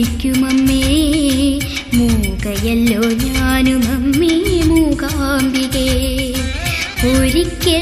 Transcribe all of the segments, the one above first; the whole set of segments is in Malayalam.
എനിക്കുമമ്മേ മൂകയല്ലോ ഞാനുമമ്മേ മൂകാംബികേ. ഒരിക്കൽ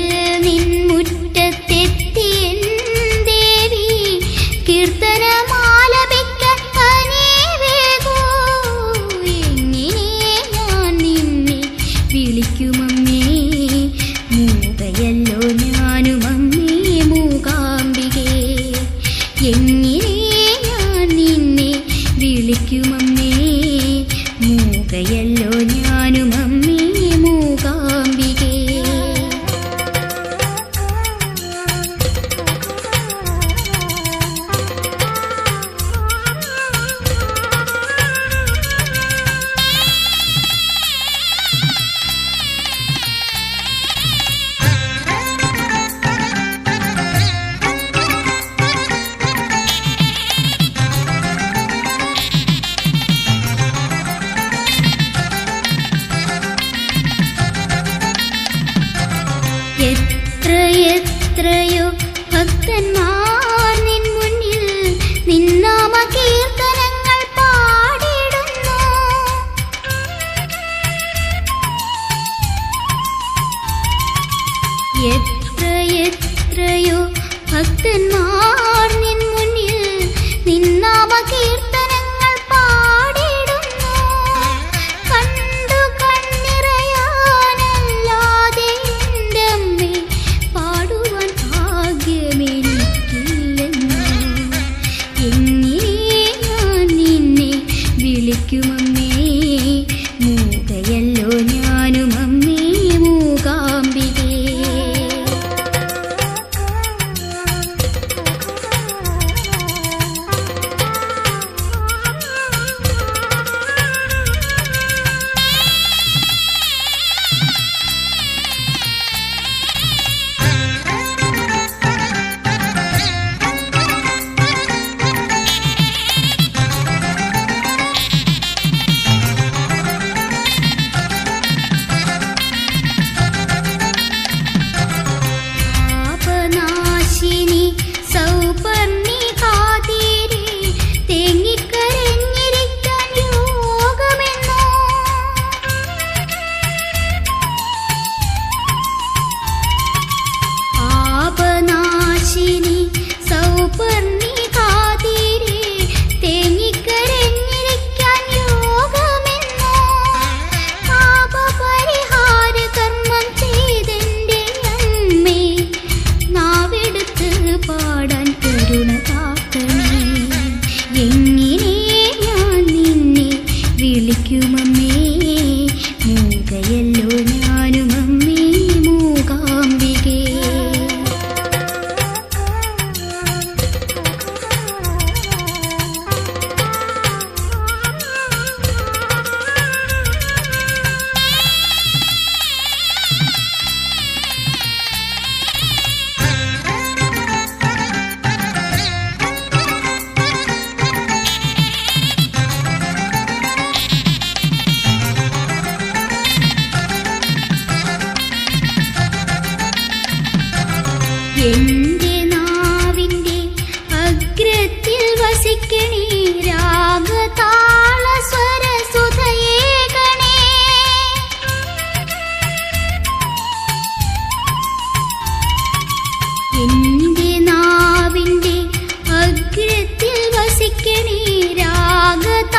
गत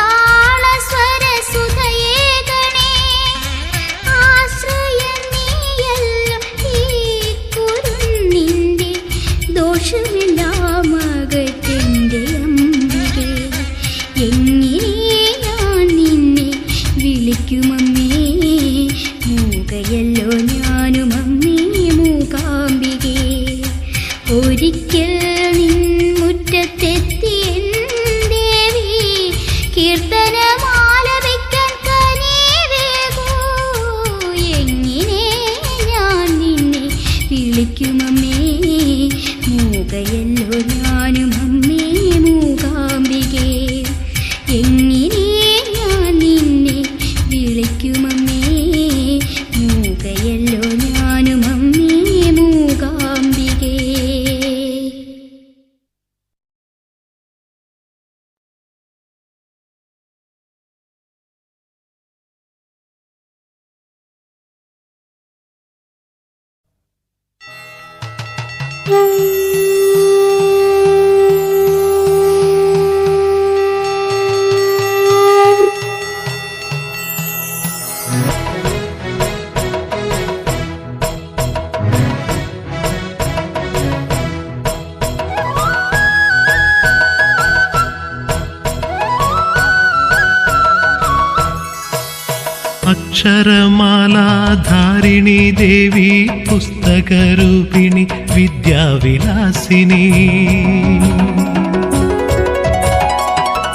అక్షరమాలా ధారిణి దేవి పుస్తక రూపిణి విద్యా విలాసిని.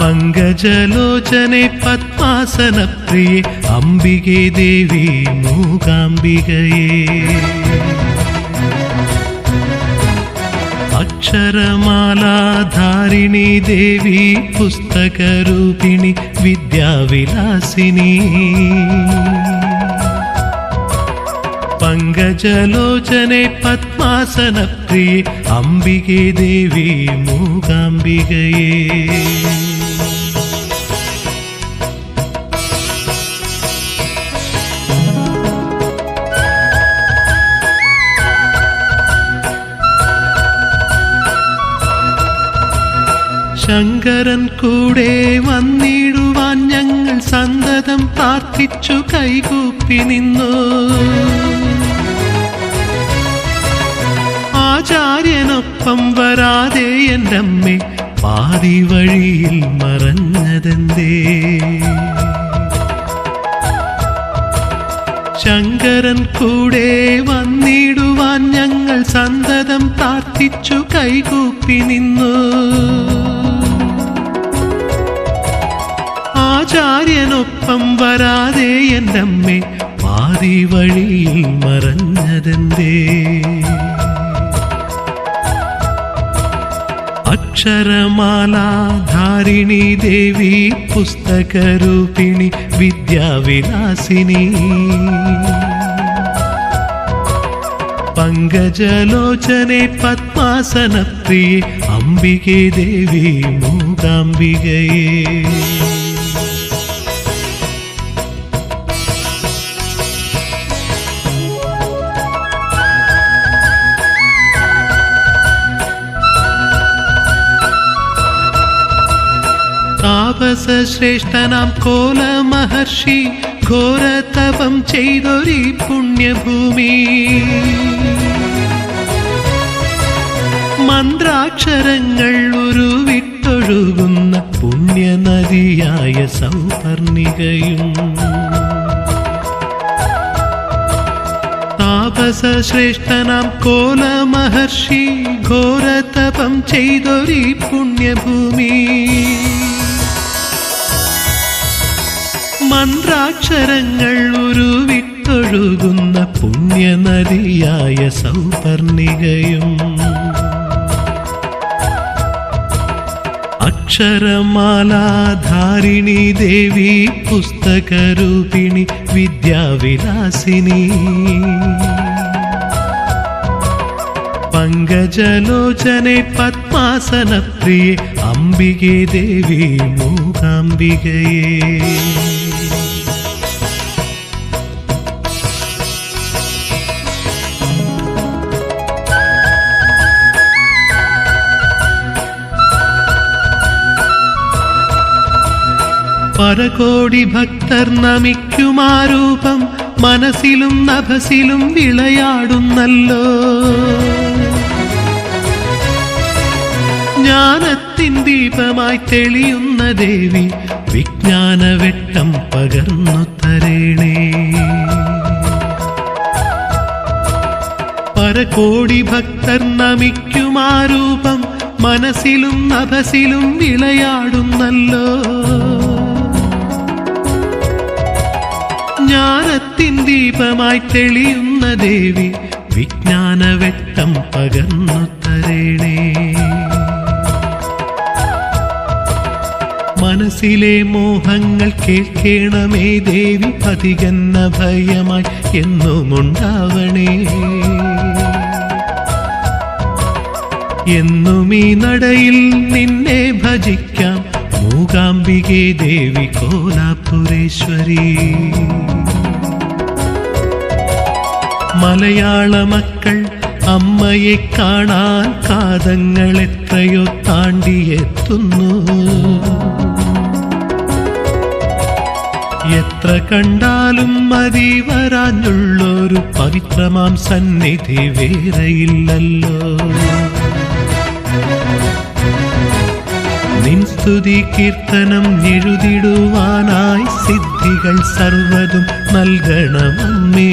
పంగజలోచనే పద్మాసన ప్రియే అంబిగే దేవి మూగాంబిగయే అక్షరమాలాధారిణి దేవి పుస్తక రూపిణి విద్యా విలాసిని. పంగజలోచనే పద్మాసన ప్రియ అంబిగే దేవి మూకాంబిగయే ശങ്കരൻ കൂടെ വന്നിടുവാൻ ഞങ്ങൾ സന്തതം പ്രാർത്ഥിച്ചു കൈകൂപ്പി നിന്നു. ആചാര്യനൊപ്പം വരാതെ എന്റെ അമ്മേ പാതി വഴിയിൽ മറഞ്ഞതെന്തേ? ശങ്കരൻ കൂടെ വന്നിടുവാൻ ഞങ്ങൾ സന്തതം പ്രാർത്ഥിച്ചു കൈകൂപ്പി നിന്നു. ആചാര്യനൊപ്പം വരാതെ എന്നമ്മേ പാതി വഴിയിൽ മറഞ്ഞതെന്തേ? അക്ഷരമാലാധാരിണി ദേവി പുസ്തകരൂപിണി വിദ്യാവിലാസിനി. പങ്കജലോചനെ പത്മാസനപ്രിയെ അംബികെ ദേവി മൂകാംബികയേ. ശ്രേഷ്ഠനാം കോല മഹർഷി ഘോരതപം ചെയ്തൊരു പുണ്യഭൂമി. മന്ത്രാക്ഷരങ്ങൾ ഉരുവിട്ടൊഴുകുന്ന പുണ്യനദിയായ സൗപർണികയും താപസ ശ്രേഷ്ഠനാം കോല മഹർഷി ഘോരതപം ചെയ്തൊരു പുണ്യഭൂമി. മന്ത്രാക്ഷരങ്ങൾ ഉരുവിട്ടൊഴുകുന്ന പുണ്യനദിയായ സൗപർണികയും അക്ഷരമാലാധാരിണി ദേവി പുസ്തകരൂപിണി വിദ്യാവിലാസിനി. പങ്കജലോചനെ പത്മാസനപ്രിയെ അംബികേ ദേവി മൂകാംബികയേ. പരകോടി ഭക്തർ നമിക്കുമാരൂപം മനസ്സിലും നഭസിലും വിളയാടുന്നല്ലോ. ജ്ഞാനത്തിൻ ദീപമായി തെളിയുന്ന ദേവി വിജ്ഞാനവെട്ടം പകർന്നു തരേണേ. പരകോടി ഭക്തർ നമിക്കുമാരൂപം മനസ്സിലും നഭസിലും വിളയാടുന്നല്ലോ. ജ്ഞാനത്തിൻ ദീപമായി തെളിയുന്ന ദേവി വിജ്ഞാനവെട്ടം പകർന്നു തരേണേ. മനസ്സിലെ മോഹങ്ങൾ കേൾക്കണമേ ദേവി പതികന്ന ഭയമായി എന്നുമുണ്ടാവണേ. എന്നും ഈ നടയിൽ നിന്നെ ഭജിക്കാം മൂകാംബികേ ദേവി കോലാപുരേശ്വരി. മലയാള മക്കൾ അമ്മയെ കാണാൻ കാതങ്ങൾ എത്രയോ താണ്ടിയെത്തുന്നു. എത്ര കണ്ടാലും മതി വരാഞ്ഞുള്ളൊരു പവിത്രമാം സന്നിധി വേറെയില്ലല്ലോ. സ്തുതി കീർത്തനം എഴുതിടുവാനായി സിദ്ധികൾ സർവതും നൽകണമേ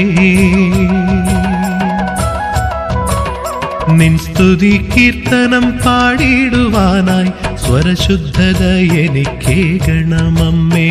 നിൻ സ്തുതി കീർത്തനം പാടിയിടുവാനായി സ്വരശുദ്ധത എനിക്കേകണമമ്മേ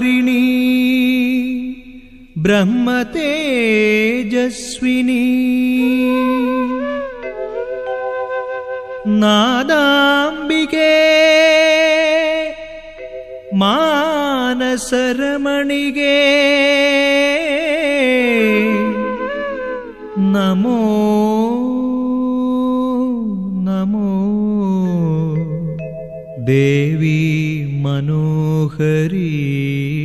ब्रह्मते ब्रह्मतेजस्विनी। नादाम्बिके मानसरमणिगे। नमो नमो। देवी हरी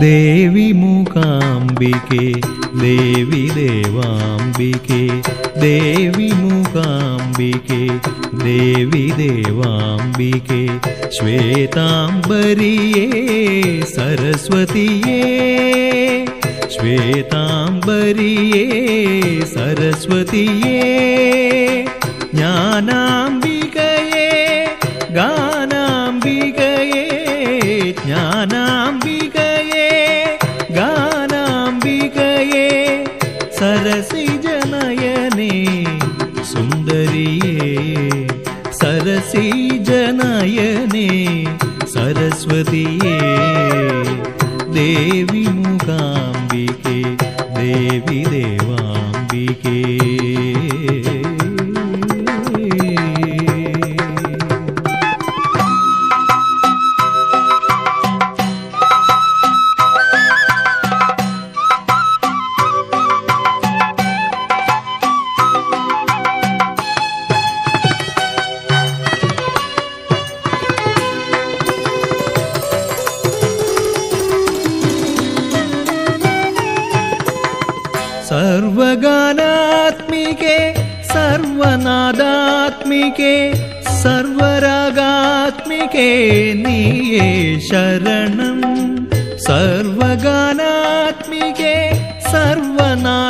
देवी मूकाम्बिके देवी देवांबिके देवी मूकाम्बिके देवी देवांबिके श्वेतांबरिये सरस्वतीये श्वेतांबरिये सरस्वतीये ज्ञानांबिके சரசீஜனயனே சரஸ்வதியே தேவி முகாம்பிகே தேவி தேவாம்பிகே. സർവരാഗാത്മികേ നീയേ ശരണം സർവഗാനാത്മികേ സർവനാദാത്മികേ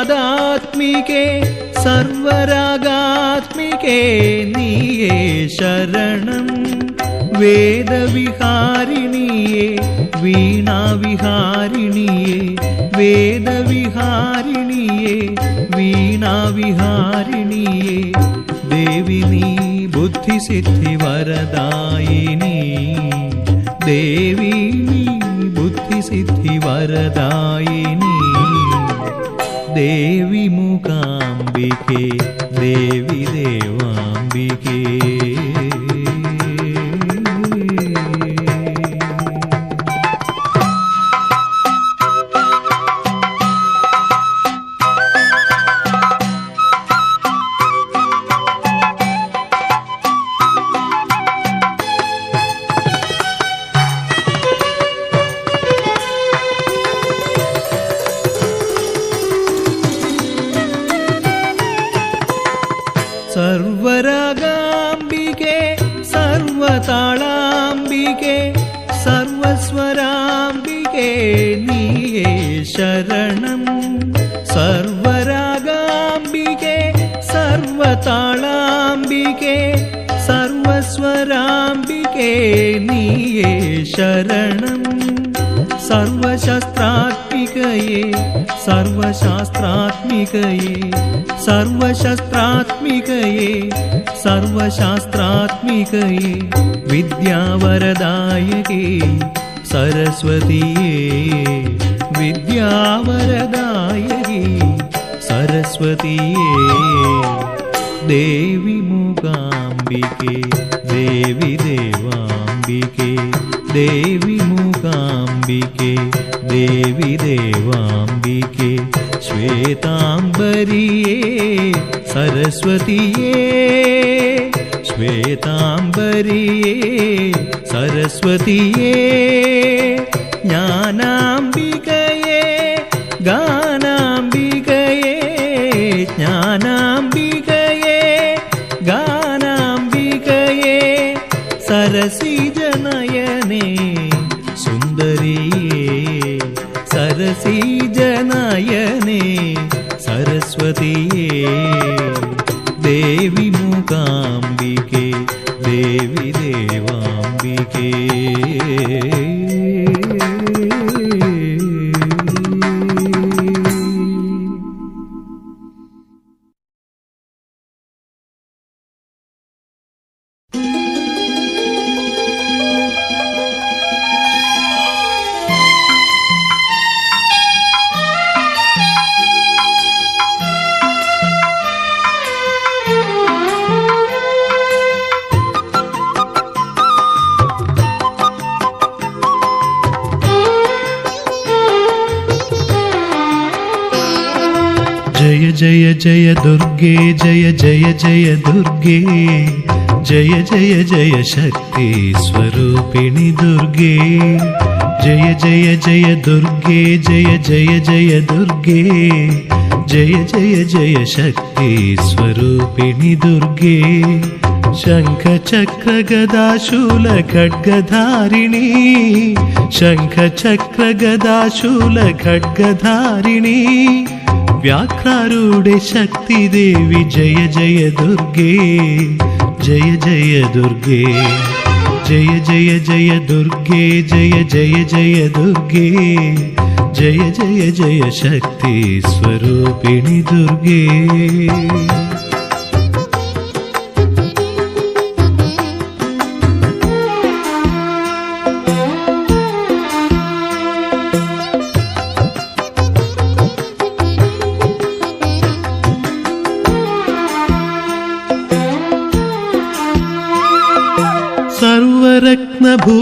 സർവരാഗാത്മികേ നീയേ ശരണം വേദവിഹാരിണിയേ വീണാവിഹാരിണിയേ വേദവിഹാരിണിയേ വീണാവിഹാരിണിയേ ദേവി సిద్ధి సిద్ధి వరదాయిని. దేవిని బుద్ధి సిద్ధి వరదాయిని. దేవి ముకాంబికే దేవి దేవాంబికే. സർവശസ്ത്രാത്മികയെ സർവശാസ്ത്രാത്മികയേ സർവശസ്ത്രാത്മികയെ സർവശാസ്ത്രാത്മികയേ വിദ്യാവരദായകേ സരസ്വതിയേ വിദ്യാവരദായകേ സരസ്വതിയേ ദേവി മുഖാംബികേ ദേവി ദേവാംബികേ ദേവി മൂകാംബികേ ദേവി ദേവാംബികേ ശ്വേതാംബരിയേ സരസ്വതിയേ ശ്വേതാംബരിയേ സരസ്വതിയേ ജ്ഞാനാംബികയേ जय जय दुर्गे जय जय जय दुर्गे जय जय जय शक्ति स्वरूपिणी दुर्गे जय जय जय दुर्गे जय जय जय दुर्गे जय जय जय शक्ति स्वरूपिणी दुर्गे शंख चक्र गशूल खड्गधारिणी शंख चक्र शङ्खचक्रगदाशूलखड्गधारिणी खड्गधारिणी व्याघ्रारूढे शक्तिदेवि जय जय दुर्गे जय जय दुर्गे जय जय जय दुर्गे जय जय जय दुर्गे जय जय जय शक्तिस्वरूपिणि दुर्गे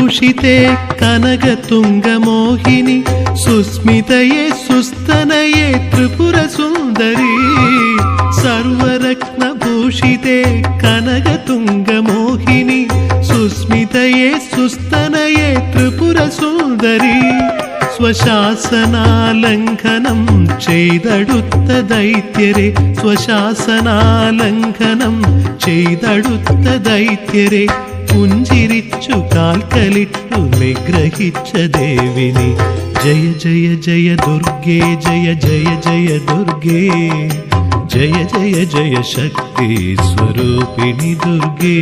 సుషితే మోహిని సుస్మితయే సుస్తనయే త్రిపుర సుందరి సర్వరత్న భూషితే కనగ తుంగ మోహిని సుస్మితయే సుస్తనయే త్రిపుర సుందరి స్వశాసనాలంఘనం చేదడుత్త దైత్యరే స్వశాసనాలంఘనం చేదడుత్త దైత్యరే పుంజి ಮಿಂಚು ಕಾಲ್ಕಲಿಟ್ಟು ನಿಗ್ರಹಿಚ್ಚ ದೇವಿನಿ ಜಯ ಜಯ ಜಯ ದುರ್ಗೆ ಜಯ ಜಯ ಜಯ ದುರ್ಗೆ ಜಯ ಜಯ ಜಯ ಶಕ್ತಿ ಸ್ವರೂಪಿಣಿ ದುರ್ಗೆ